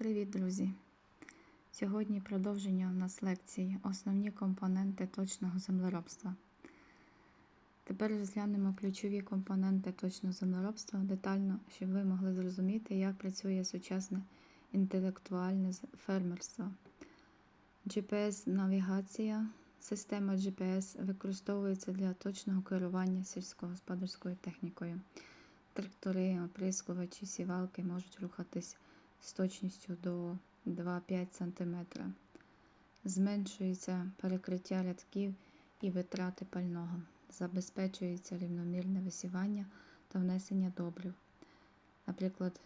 Привіт, друзі! Сьогодні продовження у нас лекції Основні компоненти точного землеробства. Тепер розглянемо ключові компоненти точного землеробства детально, щоб ви могли зрозуміти, як працює сучасне інтелектуальне фермерство. GPS-навігація. Система GPS використовується для точного керування сільськогосподарською технікою. Трактори, оприскувачі, сівалки можуть рухатись з точністю до 2-5 см. Зменшується перекриття рядків і витрати пального. Забезпечується рівномірне висівання та внесення добрив. Наприклад,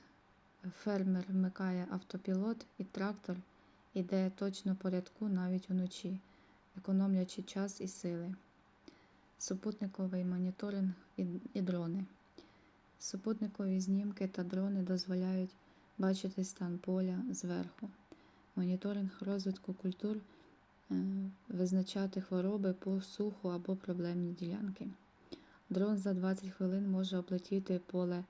фермер вмикає автопілот і трактор іде точно по рядку навіть уночі, економлячи час і сили. Супутниковий моніторинг і, дрони. Супутникові знімки та дрони дозволяють бачити стан поля зверху. Моніторинг розвитку культур, е, визначати хвороби по суху або проблемні ділянки. Дрон за 20 хвилин може облетіти поле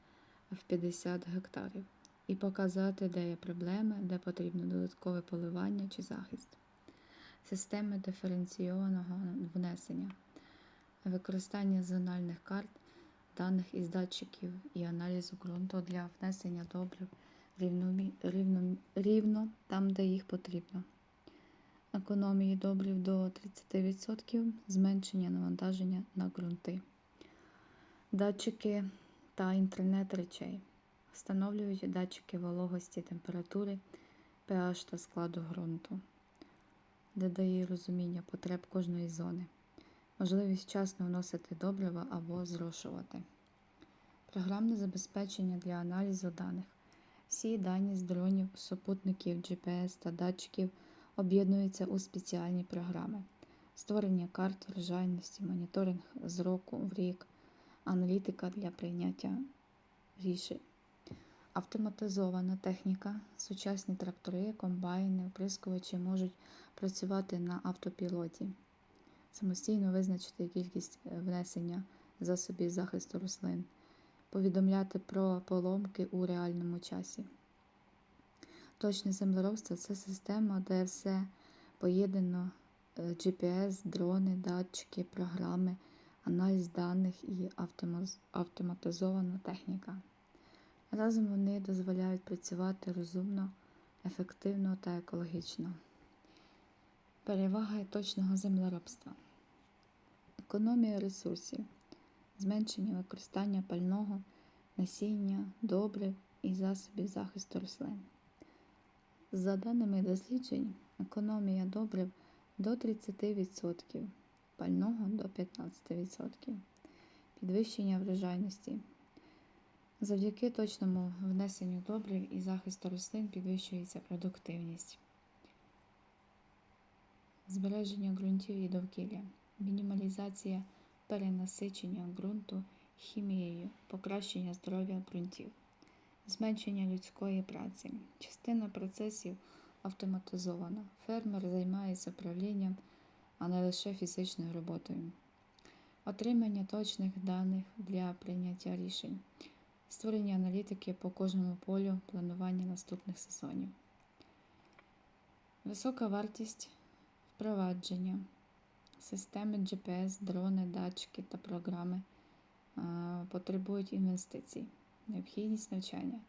в 50 гектарів і показати, де є проблеми, де потрібно додаткове поливання чи захист. Системи диференційованого внесення, використання зональних карт, даних із датчиків і аналізу ґрунту для внесення добрив рівномі- рівно, рівно там, де їх потрібно. Економії добрив до 30%, зменшення навантаження на ґрунти. Датчики та інтернет речей. Встановлюють датчики вологості, температури, pH та складу ґрунту, додає розуміння потреб кожної зони, можливість вчасно вносити добрива або зрошувати. Програмне забезпечення для аналізу даних. Всі дані з дронів, супутників, GPS та датчиків об'єднуються у спеціальні програми. Створення карт врожайності, моніторинг з року в рік, аналітика для прийняття рішень. Автоматизована техніка, сучасні трактори, комбайни, оприскувачі можуть працювати на автопілоті, самостійно визначити кількість е, внесення засобів захисту рослин, повідомляти про поломки у реальному часі. Точне землеробство це система, де все поєднано е, GPS, дрони, датчики, програми, аналіз даних і автоматизована техніка. Разом вони дозволяють працювати розумно, ефективно та екологічно. Переваги точного землеробства. Економія ресурсів, зменшення використання пального, насіння, добрив і засобів захисту рослин. За даними досліджень, економія добрив до 30%, пального до 15%, підвищення врожайності. Завдяки точному внесенню добрив і захисту рослин підвищується продуктивність. Збереження ґрунтів і довкілля, мінімалізація перенасичення ґрунту хімією, покращення здоров'я ґрунтів, зменшення людської праці. Частина процесів автоматизована. Фермер займається управлінням, а не лише фізичною роботою. Отримання точних даних для прийняття рішень створення аналітики по кожному полю, планування наступних сезонів. Висока вартість впровадження. Системи GPS, дрони, датчики та програми потребують інвестицій. Необхідність навчання.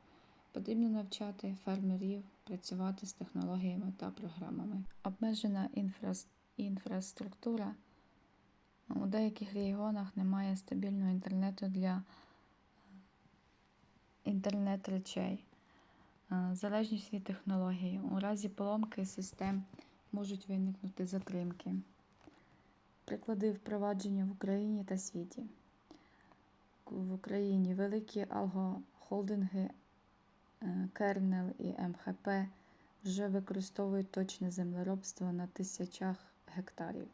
Потрібно навчати фермерів працювати з технологіями та програмами. Обмежена інфрас- інфраструктура. У деяких регіонах немає стабільного інтернету для інтернет речей, Е, залежність від технології. У разі поломки систем можуть виникнути затримки. Приклади впровадження в Україні та світі. В Україні великі алгохолдинги е, Кернел і МХП вже використовують точне землеробство на тисячах гектарів.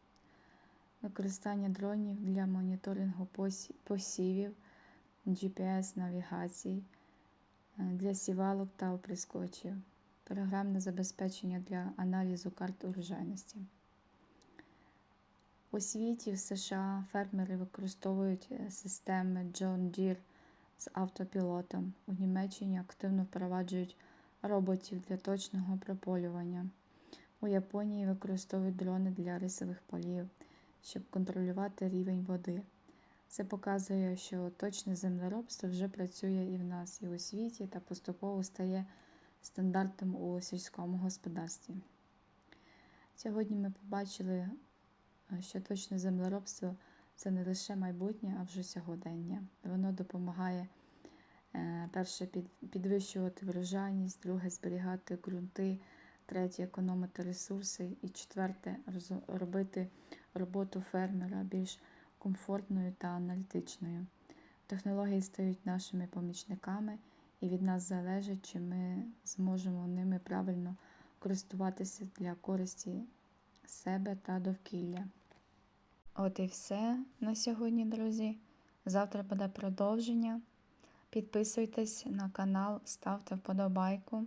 Використання дронів для моніторингу посівів, GPS-навігацій е, для сівалок та оприскувачів, програмне забезпечення для аналізу карт урожайності. У світі в США фермери використовують е, системи John Deere з автопілотом. У Німеччині активно впроваджують роботів для точного прополювання. У Японії використовують дрони для рисових полів, щоб контролювати рівень води. Це показує, що точне землеробство вже працює і в нас, і у світі, та поступово стає стандартом у сільському господарстві. Сьогодні ми побачили, що точне землеробство це не лише майбутнє, а вже сьогодення. Воно допомагає е, перше підвищувати врожайність, друге зберігати ґрунти, третє економити ресурси і четверте робити роботу фермера більш комфортною та аналітичною. Технології стають нашими помічниками, і від нас залежить, чи ми зможемо ними правильно користуватися для користі себе та довкілля. От і все на сьогодні, друзі. Завтра буде продовження. Підписуйтесь на канал, ставте вподобайку,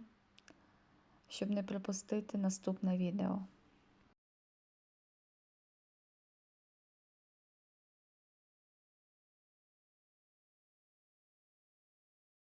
щоб не пропустити наступне відео.